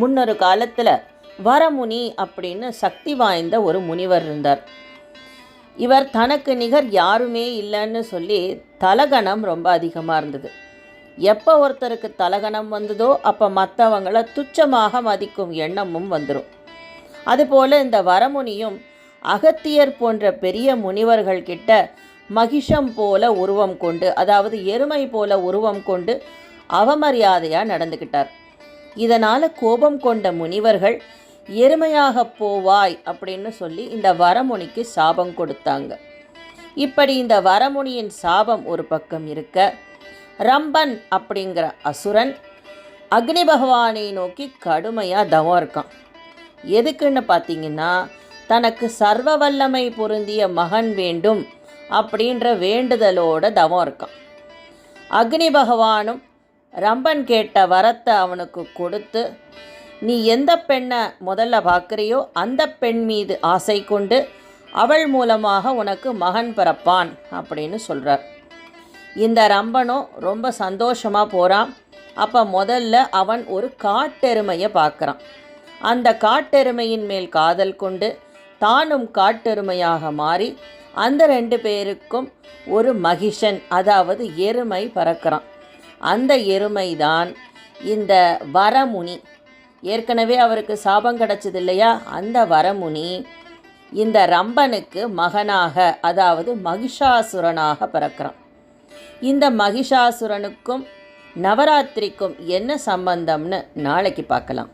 முன்னொரு காலத்தில் வரமுனி அப்படின்னு சக்தி வாய்ந்த ஒரு முனிவர் இருந்தார். இவர் தனக்கு நிகர் யாருமே இல்லைன்னு சொல்லி தலகணம் ரொம்ப அதிகமாக இருந்தது. எப்போ ஒருத்தருக்கு தலகணம் வந்ததோ அப்போ மற்றவங்கள துச்சமாக மதிக்கும் எண்ணமும் வந்துடும் அதுபோல் இந்த வரமுனியும் அகத்தியர் போன்ற பெரிய முனிவர்கள் கிட்ட மகிஷம் போல உருவம் கொண்டு அதாவது எருமை போல உருவம் கொண்டு அவமரியாதையாக நடந்துக்கிட்டார் இதனால் கோபம் கொண்ட முனிவர்கள் எருமையாக போவாய் அப்படின்னு சொல்லி இந்த வரமுனிக்கு சாபம் கொடுத்தாங்க. இப்படி இந்த வரமுனியின் சாபம் ஒரு பக்கம் இருக்க ரம்பன் அப்படிங்கிற அசுரன் அக்னி பகவானை நோக்கி கடுமையாக தவம் இருக்கான். எதுக்குன்னு பார்த்தீங்கன்னா தனக்கு சர்வ வல்லமை பொருந்திய மகன் வேண்டும் அப்படின்ற வேண்டுதலோட தவம் இருக்கான். அக்னி பகவானும் ரம்பன் கேட்ட வரத்தை அவனுக்கு கொடுத்து நீ எந்த பெண்ணை முதல்ல பார்க்குறியோ அந்த பெண் மீது ஆசை கொண்டு அவள் மூலமாக உனக்கு மகன் பிறப்பான் அப்படின்னு சொல்கிறார் இந்த ரம்பனும் ரொம்ப சந்தோஷமாக போகிறான் அப்போ முதல்ல அவன் ஒரு காட்டெருமையை பார்க்குறான். அந்த காட்டெருமையின் மேல் காதல் கொண்டு தானும் காட்டெருமையாக மாறி அந்த ரெண்டு பேருக்கும் ஒரு மகிஷன் அதாவது எருமை பறக்கிறான். அந்த எருமை தான் இந்த வரமுனி. ஏற்கனவே அவருக்கு சாபம் கிடச்சது இல்லையா? அந்த வரமுனி இந்த ரம்பனுக்கு மகனாக அதாவது மகிஷாசுரனாக பிறக்கிறான். இந்த மகிஷாசுரனுக்கும் நவராத்திரிக்கும் என்ன சம்பந்தம்னு நாளைக்கு பார்க்கலாம்.